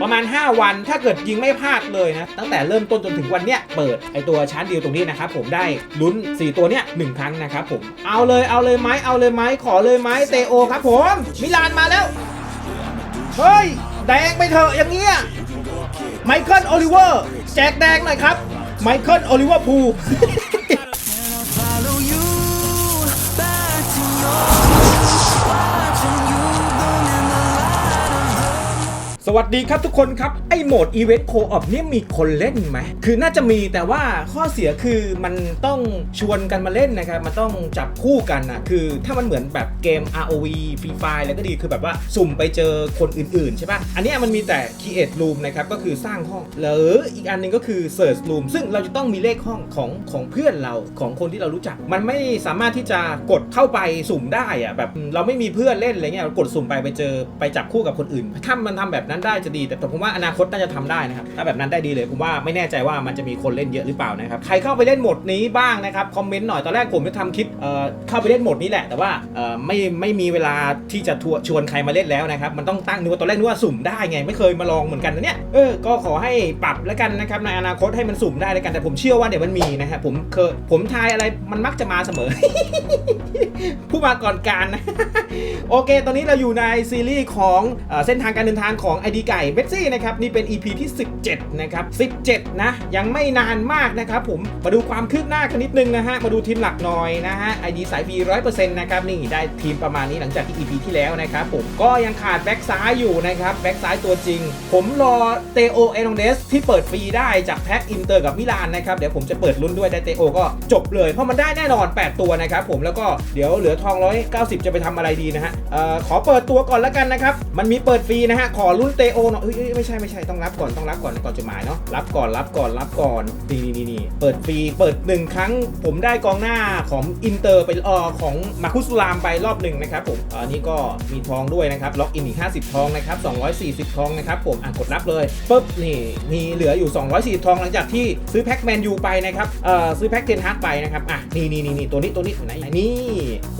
ประมาณ 5 วันถ้าเกิดยิงไม่พลาดเลยนะ ตั้งแต่เริ่มต้นจนถึงวันเนี้ยเปิดไอตัวชาร์จดีลตรงนี้นะครับผมได้ลุ้น 4 ตัวเนี้ยหนึ่งครั้งนะครับผมเอาเลยเอาเลยไหมเอาเลยไหมขอเลยไหมเตโอครับผมมิลานมาแล้วเฮ้ยแดงไปเถอะอย่างเงี้ยไมเคิลโอลิเวอร์แจกแดงหน่อยครับไมเคิลโอลิเวอร์พู วัสดีครับทุกคนครับ ไอโหมดอีเวนต์โคออปเนี่ยมีคนเล่นไหม คือน่าจะมีแต่ว่าข้อเสียคือมันต้องชวนกันมาเล่นนะครับ มันต้องจับคู่กันนะคือถ้ามันเหมือนแบบเกม ROV Free Fire แล้วก็ดีคือแบบว่าสุ่มไปเจอคนอื่นๆ ใช่ปะอันนี้มันมีแต่ Create Room นะครับ ก็คือสร้างห้อง หรืออีกอันหนึงก็คือ Search Room ซึ่งเราจะต้องมีเลขห้องของของเพื่อนเราของคนที่เรารู้จัก มันไม่สามารถที่จะกดเข้าไปสุ่มได้อะแบบเราไม่มีเพื่อนเล่นอะไรเงี้ยเรากดสุ่มไปไปเจอไปจับคู่กับคนอื่น ถ้ามันทำแบบนั้นได้จะดี แต่ผมว่าอนาคตน่าจะทำได้นะครับถ้าแบบนั้นได้ดีเลยผมว่าไม่แน่ใจว่ามันจะมีคนเล่นเยอะหรือเปล่านะครับใครเข้าไปเล่นโหมดนี้บ้างนะครับคอมเมนต์หน่อยตอนแรกผมจะทำคลิปเอ่อเข้าไปเล่นโหมดนี้แหละ แต่ว่าเอ่อไม่ไม่มีเวลาที่จะวชวนใครมาเล่นแล้วนะครับมันต้องตั้งนึกว่าตอนแรกนึกว่าสุ่มได้ไงไม่เคยมาลองเหมือนกันนะเนี่ยเออก็ขอให้ปรับแล้วกันนะครับในอนาคตให้มันสุ่มได้แล้วกันแต่ผมเชื่อว่าเดี๋ยวมันมีนะครับผมเคยผมทายอะไรมันมักจะมาเสมอผู้มาก่อนการนะโอเค ตอนนี้เราอยู่ในซีรีส์ของเอเส้นทางการเดินทางของ ID ไก่เบสซี่นะครับนี่เป็น EP ที่ 17 นะครับ 17 นะ ยังไม่นานมากนะครับผมมาดูความคืบหน้ากันนิดนึงนะฮะ มาดูทีมหลักหน่อยนะฮะ ID สายฟรี100%นต์นะครับนี่ได้ทีมประมาณนี้หลังจากที่ EP ที่แล้วนะครับผมก็ยังขาดแบ็กซ้ายอยู่นะครับแบ็กซ้ายตัวจริง ผมรอเตโอเอโนเดสที่เปิดฟรีได้จากแพ็กอินเตอร์กับมิลานนะครับเดี๋ยวผมจะเปิดลุ้นด้วยได้เตโอก็จบเลยเพราะมันได้แน่นอน 8 ตัวนะครับผมแล้วก็เดี๋ยวเหลือทอง 190 จะไปทำอะไรดีนะฮะเอ่อขอเปิดตัวก่อนแล้วกันนะครับมันมีเปิดฟรีนะฮะขอลุ้นเตโอหน่อยเอ้ยไม่ใช่ไม่ใช่ต้องรับก่อนต้องรับก่อนก่อนจดหมายเนาะรับก่อนรับก่อนรับก่อนนี่นี่นี่เปิดฟรีเปิดหนึ่งครั้ง ผมได้กองหน้าของอินเตอร์ไปเออของมาคุสลามไปรอบหนึ่งนะครับผมอันนี้ก็มีทองด้วยนะครับล็อกอินอีก 50 ทองนะครับ 240 ทองนะครับผมอะกดรับเลยปุ๊บนี่มีเหลืออยู่ 240 ทองหลังจากที่ซื้อแพ็กแมนยูไปนะครับเอ่อซื้อแพ็กเทนฮาร์ดไปนะครับอะนี่นี่นี่นี่ตัวนี้ตัวนี้ไหนไหนนี่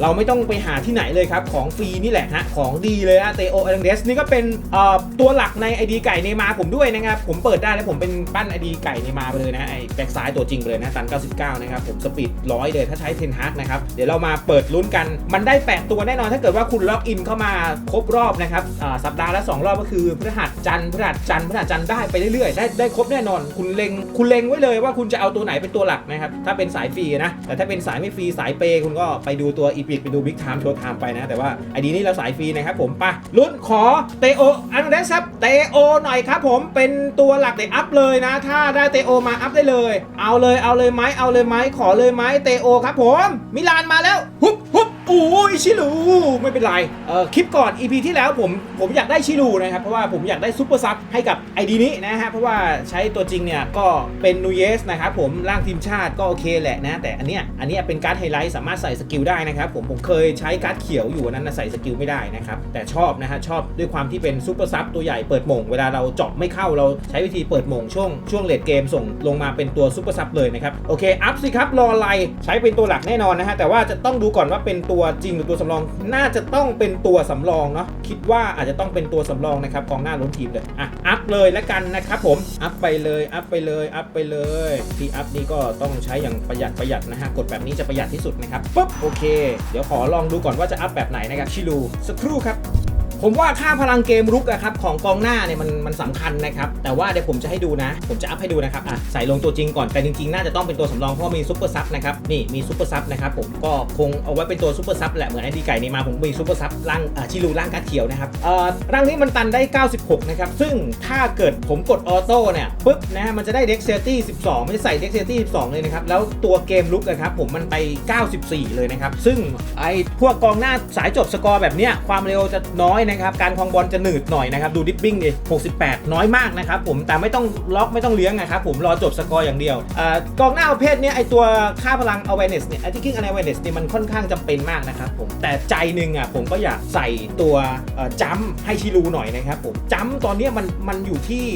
เราไม่ต้องไปหาที่ไหนเลยครับของฟรีนี่แหละฮะของดีเลยฮะเตโอเอลเดสนี่ก็เป็นเอ่อตัวหลักใน ID ไก่เนมาผมด้วยนะครับ ผมเปิดได้แล้วผมเป็นปั้น ID ไก่เนมาไปเลยนะไอแบ็กซ้ายตัวจริงเลยนะตัน 99 นะครับ ผมสปีดร้อยเลยถ้าใช้เทนฮาร์ดนะครับ เดี๋ยวเรามาเปิดลุ้นกันมันได้ 8 ตัวแน่นอนถ้าเกิดว่าคุณล็อกอินเข้ามาครบรอบนะครับอ่าสัปดาห์ละ 2 รอบก็คือพฤหัสจันทร์พฤหัสจันทร์พฤหัสจันทร์ได้ไปเรื่อยๆได้ได้ครบแน่นอน คุณเล็งคุณเล็งไว้เลยว่าคุณจะเอาตัวไหนเป็นตัวหลักนะครับถ้าเป็นสายฟรีนะแต่ถ้าเป็นสายไม่ฟรีสายเปย์คุณก็ไปดูตัวอีพิกไปดูบิ๊กไทม์โชว์ไทม์ไปนะแต่ว่าไอดีนี้เราสายฟรีนะครับผมไปะลุ้นขอเตโออันเดสครับเตโอหน่อยครับผมเป็นตัวหลักเดอัพเลยนะ ถ้าได้เตโอมาอัพได้เลย เอาเลยเอาเลยไหมเอาเลยไหมขอเลยไหมเตโอครับผม มิลานมาแล้วฮุบฮุบ โอ้ยชิลูไม่เป็นไรเออคลิปก่อน EP ที่แล้วผมผมอยากได้ชิลูนะครับเพราะว่าผมอยากได้ซูเปอร์ซับให้กับไอดีนี้นะฮะเพราะว่าใช้ตัวจริงเนี่ยก็เป็นนูเยสนะครับผมร่างทีมชาติก็โอเคแหละนะ แต่อันเนี้ยอันเนี้ยเป็นการ์ดไฮไลท์สามารถใส่สกิลได้นะครับผมผมเคยใช้การ์ดเขียวอยู่นั้นนะใส่สกิลไม่ได้นะครับแต่ชอบนะฮะชอบด้วยความที่เป็นซูเปอร์ซับตัวใหญ่เปิดหม่งเวลาเราเจาะไม่เข้าเราใช้วิธีเปิดหม่งช่วงช่วงเลดเกมส่งลงมาเป็นตัวซูเปอร์ซับเลยนะครับโอเคอัพสิครับรออะไรใช้เป็นตัวหลักแน่นอนนะฮะแต่ว่าจะต้องดูก่อนว่าเป็นตัววจริงหรือตัวสำรอง น่าจะต้องเป็นตัวสำรองเนาะคิดว่าอาจจะต้องเป็นตัวสำรองนะครับกองหน้าล้นทีมเลยอะอัพเลยแล้วกันนะครับผมอัพไปเลยอัพไปเลยอัพไปเลยที่อัพนี้ก็ต้องใช้อย่างประหยัดประหยัดนะฮะกดแบบนี้จะประหยัดที่สุดนะครับปุ๊บโอเค เดี๋ยวขอลองดูก่อนว่าจะอัพแบบไหนนะครับชิลูสักครู่ครับ ผมว่าค่าพลังเกมรุกอะครับของกองหน้าเนี่ยมันมันสำคัญนะครับ แต่ว่าเดี๋ยวผมจะให้ดูนะ ผมจะอัพให้ดูนะครับอะใส่ลงตัวจริงก่อนแต่จริงๆ น่าจะต้องเป็นตัวสำรองเพราะมีซุปเปอร์ซับนะครับนี่มีซุปเปอร์ซับนะครับผมก็คงเอาไว้เป็นตัวซุปเปอร์ซับแหละเหมือนไอ้ดีไก่นี่มาผมมีซุปเปอร์ซับร่างอ่าชิลูร่างกาเขียวนะครับเอ่อร่างนี้มันตันได้ 96 นะครับซึ่งถ้าเกิดผมกดออโต้เนี่ยปุ๊บนะฮะมันจะได้เด็กเซลตี้12มันจะใส่เด็กเซตี้12 เลยนะครับแล้วตัวเกมลุกนะครับผมมันไป 94 เลยนะครับซึ่งไอ้พวกกองหน้าสายจบสกอร์แบบเนี้ยความเร็วจะน้อยนะครับการครองบอลจะหนืดหน่อยนะครับดูดิปปิ้งดิ68 น้อยมากนะครับผมแต่ไม่ต้องล็อกไม่ต้องเลี้ยงนะครับผมรอจบสกอร์อย่างเดียวอกองหน้าประเภทนี้ไอตัวค่าพลัง awareness เนี่ย attacking awareness เนี่ยมันค่อนข้างจำเป็นมากนะครับผมแต่ใจหนึ่งอะผมก็อยากใส่ตัวจัมให้ชิลูหน่อยนะครับผมจัมตอนนี้มันมันอยู่ที่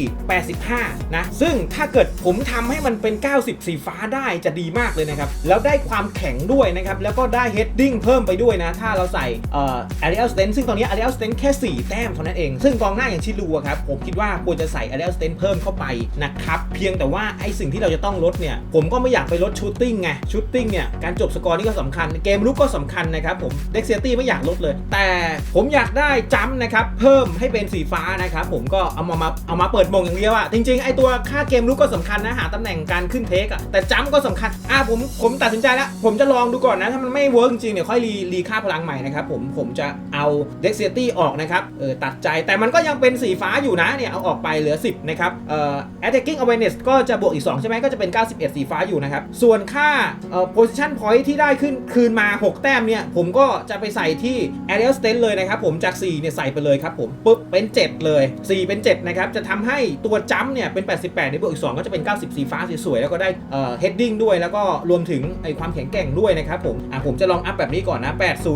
85 นะ ซึ่งถ้าเกิดผมทำให้มันเป็น 90 สีฟ้าได้จะดีมากเลยนะครับ แล้วได้ความแข็งด้วยนะครับ แล้วก็ได้ heading เพิ่มไปด้วยนะ ถ้าเราใส่เอ่อ Ariel Sten ซึ่งตอนนี้ Ariel Sten แค่ 4 แต้มเท่านั้นเอง ซึ่งกองหน้าอย่างชิลูอะครับ ผมคิดว่าควรจะใส่ a อ e l สเตนเพิ่มเข้าไปนะครับ เพียงแต่ว่าไอ้สิ่งที่เราจะต้องลดเนี่ย ผมก็ไม่อยากไปลดชูตติ้งไง ชูตติ้งเนี่ย การจบสกอร์นี่ก็สำคัญ เกมลุกก็สำคัญนะครับผม เด็กเซียตี้ไม่อยากลดเลย แต่ผมอยากได้จัมนะครับ เพิ่มให้เป็นสีฟ้านะครับผมก็เอามามาเอามาเปิดมงอย่างเดียวอะจริง ๆ ไอ้ตัวค่าเกมลุกก็สำคัญนะ หาตำแหน่งการขึ้นเทคอะแต่จัมก็สำคัญ อะผมผมตัดสินใจแล้ว ผมจะลองดูก่อนนะ ถ้ามันไม่เวิร์กจริงเนี่ยค่อยรีรีค่าพลังใหม่นะครับผมผมจะเอาเด็กเซตี้ออกนะครับเออตัดใจแต่มันก็ยังเป็นสีฟ้าอยู่นะเนี่ยเอาออกไปเหลือ 10 นะครับเอ่อ attacking awareness ก็จะบวกอีก 2 ใช่ไหมก็จะเป็น 91 สีฟ้าอยู่นะครับ ส่วนค่าเอ่อ position point ที่ได้ขึ้นคืนมา 6 แต้มเนี่ย ผมก็จะไปใส่ที่ aerial stance เลยนะครับผมจาก 4 เนี่ย ใส่ไปเลยครับผมปุ๊บเป็น 7 เลย 4 เป็น 7 นะครับ จะทำให้ตัวจัมเนี่ยเป็น 88 ในบวกอีก 2 ก็จะเป็น 90 สีฟ้าสวยๆแล้วก็ได้เอ่อ heading ด้วยแล้วก็รวมถึงไอความแข็งแกร่งด้วยนะครับผมอะผมจะลองอัพแบบนี้ก่อนนะ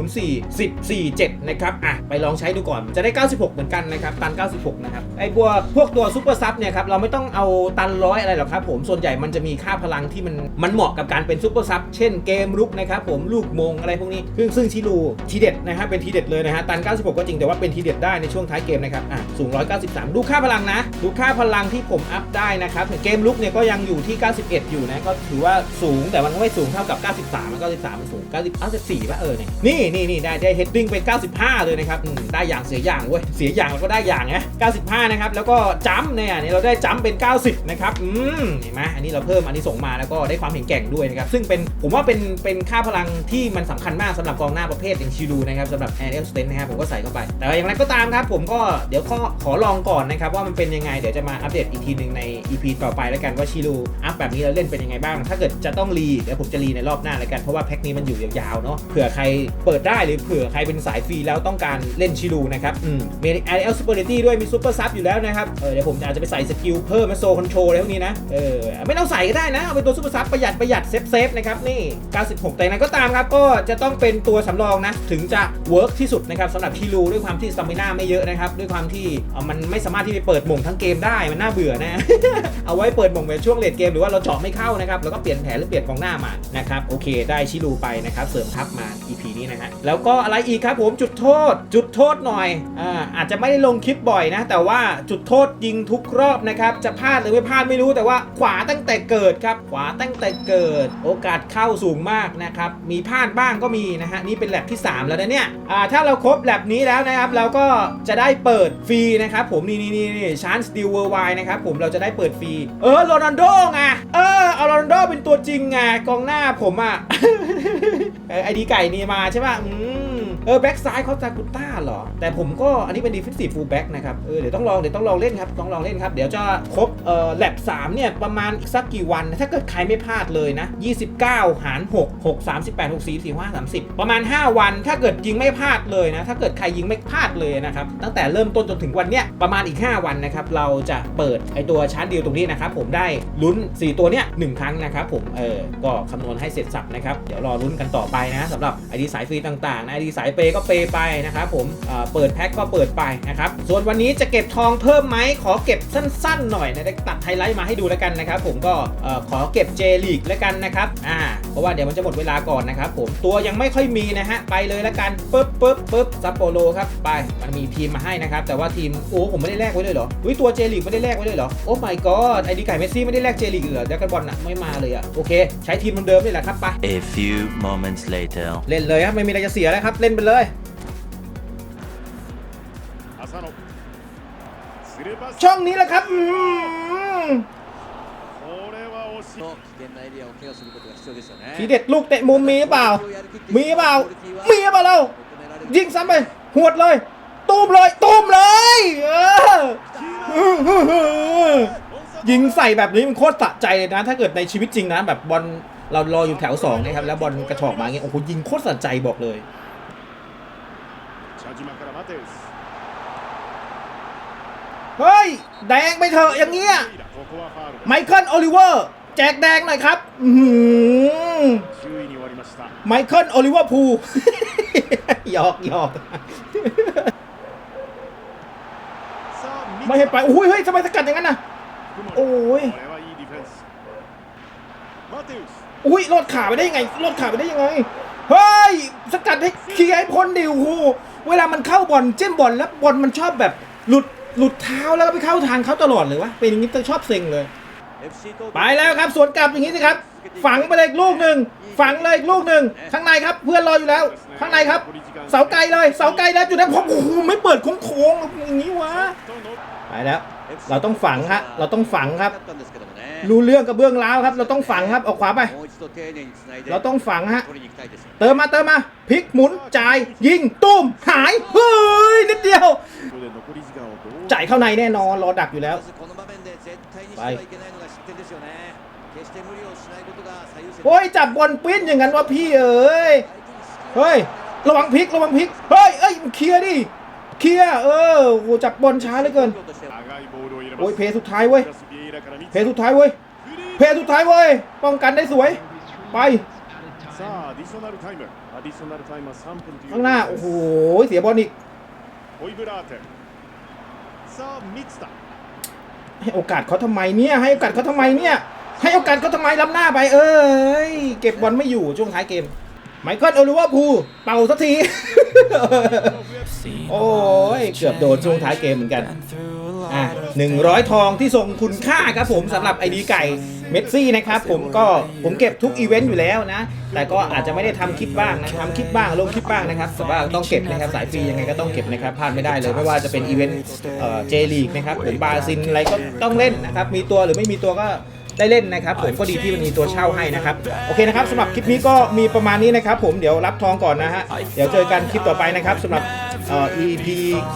804 147นะครับอะไปลองใช้ดูก่อนจะได้ 96 เหมือนกันนะครับตัน 96 นะครับไอพวกพวกตัวซูเปอร์ซับเนี่ยครับเราไม่ต้องเอาตันร้อยอะไรหรอกครับผมส่วนใหญ่มันจะมีค่าพลังที่มันมันเหมาะกับการเป็นซูเปอร์ซับเช่นเกมรุกนะครับผมลูกมงอะไรพวกนี้ซึ่งซึ่งชิลูทีเด็ดนะฮะเป็นทีเด็ดเลยนะฮะตัน 96 ก็จริงแต่ว่าเป็นทีเด็ดได้ในช่วงท้ายเกมนะครับอะสูง 193 ดูค่าพลังนะดูค่าพลังที่ผมอัพได้นะครับเกมลุกเนี่ยก็ยังอยู่ที่ 91 อยู่นะก็ถือว่าสูงแต่มันก็ไม่สูงเท่ากับ 93มัน93มันสูง90 94ป่ะเออเนี่ยนี่นี่นี่ได้ได้เฮดดิ้งเป็น95 เลยนะครับอืมได้อย่างเสียอย่างเว้ยเสียอย่างแล้วก็ได้อย่างนะ95 นะครับ แล้วก็จัมเนี่ยนี่เราได้จัมป์เป็น 90 นะครับอืมเห็นไหมอันนี้เราเพิ่มอันนี้ส่งมาแล้วก็ได้ความแข็งแกร่งด้วยนะครับซึ่งเป็นผมว่าเป็นเป็นค่าพลังที่มันสำคัญมากสำหรับกองหน้าประเภทอย่างชิลูนะครับสำหรับแอนเอลสเตนนะครับผมก็ใส่เข้าไป แต่อย่างไรก็ตามครับผมก็เดี๋ยวขอขอลองก่อนนะครับว่ามันเป็นยังไงเดี๋ยวจะมาอัปเดตอีกทีหนึ่งใน EP ต่อไปแล้วกันว่าชิลูอัพแบบนี้เราเล่นเป็นยังไงบ้าง ถ้าเกิดจะต้องรีเดี๋ยวผมจะรีในรอบหน้าแล้วกันเพราะว่าแพ็คนี้มันอยู่ยาวๆเนาะเผื่อใครเปิดได้หรือเผื่อใครเป็นสายฟรีแล้วต้องการเล่นชิลูนะครับอืมมีแอเอลซูเปอร์เนตี้ด้วยมีซูเปอร์ซับอยู่แล้วนะครับเออเดี๋ยวผมอาจจะไปใส่สกิลเพิ่มมาโซคอนโทรลอะไรพวกนี้นะเออไม่ต้องใส่ก็ได้นะ เอาเป็นตัวซูเปอร์ซับประหยัดประหยัดเซฟเซฟนะครับนี่ 96 แต่อย่างนั้นก็ตามครับก็จะต้องเป็นตัวสำรองนะ ถึงจะเวิร์กที่สุดนะครับสำหรับชิลูด้วยความที่สตามิน่าไม่เยอะนะครับด้วยความที่มันไม่สามารถที่จะเปิดหม่งทั้งเกมได้มันน่าเบื่อนะเอาไว้เปิดหม่งในช่วงเลดเกมหรือว่าเราเจาะไม่เข้านะครับแล้วก็เปลี่ยนแผนหรือเปลี่ยนกองหน้ามานะครับโอเค ได้ชิลูไปนะครับเสริมทัพมา EP นี้นะฮะแล้วก็อะไรอีกครับผมจุดโทษ จุดโทษหน่อยอ่าอาจจะไม่ได้ลงคลิปบ่อยนะ แต่ว่าจุดโทษยิงทุกรอบนะครับ จะพลาดหรือไม่พลาดไม่รู้แต่ว่าขวาตั้งแต่เกิดครับ ขวาตั้งแต่เกิด โอกาสเข้าสูงมากนะครับ มีพลาดบ้างก็มีนะฮะนี่เป็นแลบที่ 3 แล้วนะเนี่ยอ่าถ้าเราครบแลบนี้แล้วนะครับ เราก็จะได้เปิดฟรีนะครับ ผมนี่นี่นี่ชานสติลเวอร์ไวนะครับผมเราจะได้เปิดฟรี เออโรนัลโดไงเออเอาโรนัลโดเป็นตัวจริงไงกองหน้าผมอะไอดีไก่นี่มาใช่ป่ะอืม เออแบ็กซ้ายเขาซากุต้าเหรอ แต่ผมก็อันนี้เป็นดีฟิ s ซีฟูลแบ็กนะครับ เออเดี๋ยวต้องลองเดี๋ยวต้องลองเล่นครับต้องลองเล่นครับ เดี๋ยวจะครบเอ่อแลบ3เนี่ยประมาณอีกสักกี่วัน ถ้าเกิดใครไม่พลาดเลยนะ 29 หาร 6 6 38 6 4 4 5 30 ประมาณ 5 วัน ถ้าเกิดยิงไม่พลาดเลยนะ ถ้าเกิดใครยิงไม่พลาดเลยนะครับ ตั้งแต่เริ่มต้นจนถึงวันเนี้ยประมาณอีก 5 วันนะครับ เราจะเปิดไอตัวชาร์จดีลตรงนี้นะครับผมได้ลุ้น 4 ตัวเนี้ยหนึ่งครั้งนะครับผม เออ ก็คำนวณให้เสร็จสับนะครับ เดี๋ยวรอลุ้นกันต่อไปนะสำหรับไอดีสายฟรีต่างๆนะไอดีสายเปย์ก็เปย์ไปนะครับผมเอ่อเปิดแพ็คก็เปิดไปนะครับส่วนวันนี้จะเก็บทองเพิ่มไหมขอเก็บสั้นๆหน่อยนะได้ตัดไฮไลท์มาให้ดูแล้วกันนะครับผมก็เอ่อขอเก็บเจลีกแล้วกันนะครับอ่าเพราะว่าเดี๋ยวมันจะหมดเวลาก่อนนะครับผมตัวยังไม่ค่อยมีนะฮะไปเลยแล้วกันปึ๊บปึ๊บปึ๊บซัปโปโลครับไปมันมีทีมมาให้นะครับแต่ว่าทีมโอ้ผมไม่ได้แลกไว้เลยเหรออุ้ยตัวเจลีกไม่ได้แลกไว้เลยเหรอโอ้ my god ไอดีไก่เมสซี่ไม่ได้แลกเจลีกเหรอเดี๋ยวกันบอลน่ะไม่มาเลยอะโอเค ใช้ทีมเดิมๆนี่แหละครับไป A few moments later. เล่นเลยครับไม่มีอะไรจะเสียแล้วครับเล่นไปลยช่องนี้แหละครับทีเด็ดลูกเตะมุมมีเปล่า มีเปล่า มีเปล่าเรายิงซ้ำไปหวดเลย ตูมเลยตูมเลยยิงใส่แบบนี้มันโคตรสะใจเลยนะ ถ้าเกิดในชีวิตจริงนะ แบบบอลเรารออยู่แถวสองนะครับแล้วบอลกระชอกมาเงี้ยโอ้โหยิงโคตรสะใจบอกเลย 島からマテウス เฮ้ย แดงไปเถอะอย่างเงี้ย ここはファウル ไมเคิลโอลิเวอร์ แจกแดงหน่อยครับ อื้อหือ 9位に終わりました ไมเคิลโอลิเวอร์พู หยอกหยอก さあ ไม่ให้ไปโอ้ยเฮ้ยทำไมสกัดอย่างนั้นน่ะ โอ้ย これはいいディフェンスマテウス อุ้ยรอดขาไปได้ยังไงรอดขาไปได้ยังไง เฮ้ย สกัดให้เคลียร์ให้พ้นดิโอ้โห เวลามันเข้าบอลเจ้มบอลแล้วบอลมันชอบแบบหลุดหลุดเท้าแล้วก็ไปเข้าทางเขาตลอดเลยวะเป็นอย่างนี้ต้องชอบเซ็งเลย ไปแล้วครับสวนกลับอย่างนี้สิครับ ฝังไปเลยลูกหนึ่งฝังเลยลูกหนึ่งข้างในครับเพื่อนรออยู่แล้ว ข้างในครับ เสาไกลเลยเสาไกลแล้วจุดนั้นโอ้โหไม่เปิดโค้งๆอย่างนี้วะไปแล้วเราต้องฝังฮะเราต้องฝังครับ รู้เรื่องกระเบื้องล้าวครับ เราต้องฝังครับออกขวาไป เราต้องฝังฮะเติมมาเติมมาพลิกหมุนจ่าย ยิงตุ้มหายเฮ้ยนิดเดียว จ่ายเข้าในแน่นอนรอดักอยู่แล้ว ไปโอ้ยจับบอลปิ้นอย่างนั้นวะพี่เอ้ยเฮ้ยระวังพลิกระวังพลิกเฮ้ยเอ้ยเคลียร์ดิเคลียร์เออจับบอลช้าเหลือเกินโอ้ยเพสุดท้ายเว้ยเพสุดท้ายเว้ยเพสุดท้ายเว้ยป้องกันได้สวยไปข้างหน้าโอ้โหเสียบอลอีก ให้โอกาสเขาทำไมเนี่ย ให้โอกาสเขาทำไมเนี่ย ให้โอกาสเขาทำไมล้ำหน้าไปเอ้ยเก็บบอลไม่อยู่ช่วงท้ายเกม ไมเคิลโอลิเวอร์พูลเป่าสักที โอ้ยเกือบโดนช่วงท้ายเกมเหมือนกันอะหนึ่งร้อยทองที่ทรงคุณค่าครับผมสำหรับไอดีไก่ เมสซี่นะครับผมก็ผมเก็บทุกอีเวนต์อยู่แล้วนะ แต่ก็อาจจะไม่ได้ทำคลิปบ้างนะทำคลิปบ้างลงคลิปบ้างนะครับแต่ว่าต้องเก็บนะครับสายฟรียังไงก็ต้องเก็บนะครับพลาดไม่ได้เลยไม่ว่าจะเป็นอีเวนต์เอ่อเจลีกนะครับผมบาซินอะไรก็ต้องเล่นนะครับมีตัวหรือไม่มีตัวก็ได้เล่นนะครับผมก็ดีที่มันมีตัวเช่าให้นะครับโอเคนะครับสำหรับคลิปนี้ก็มีประมาณนี้นะครับผมเดี๋ยวรับทองก่อนนะฮะเดี๋ยวเจอกันคลิปต่อไปนะครับสำหรับ เอ่อ EP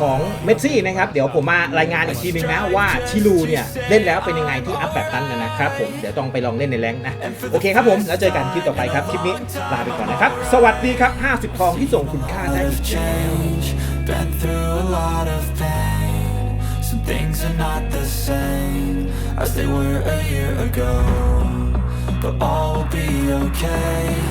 ของเมสซี่นะครับ เดี๋ยวผมมารายงานอีกทีนึงนะว่าชิลูเนี่ยเล่นแล้วเป็นยังไงที่อัพแบบนั้นนะครับผมเดี๋ยวต้องไปลองเล่นในแรงนะโอเคครับผมแล้วเจอกันคลิปต่อไปครับคลิปนี้ลาไปก่อนนะครับ สวัสดีครับ 50 ทองที่ส่งคุณค่าได้ Been through a lot of pain. Some things are not the same as they were a year ago. But all will be okay.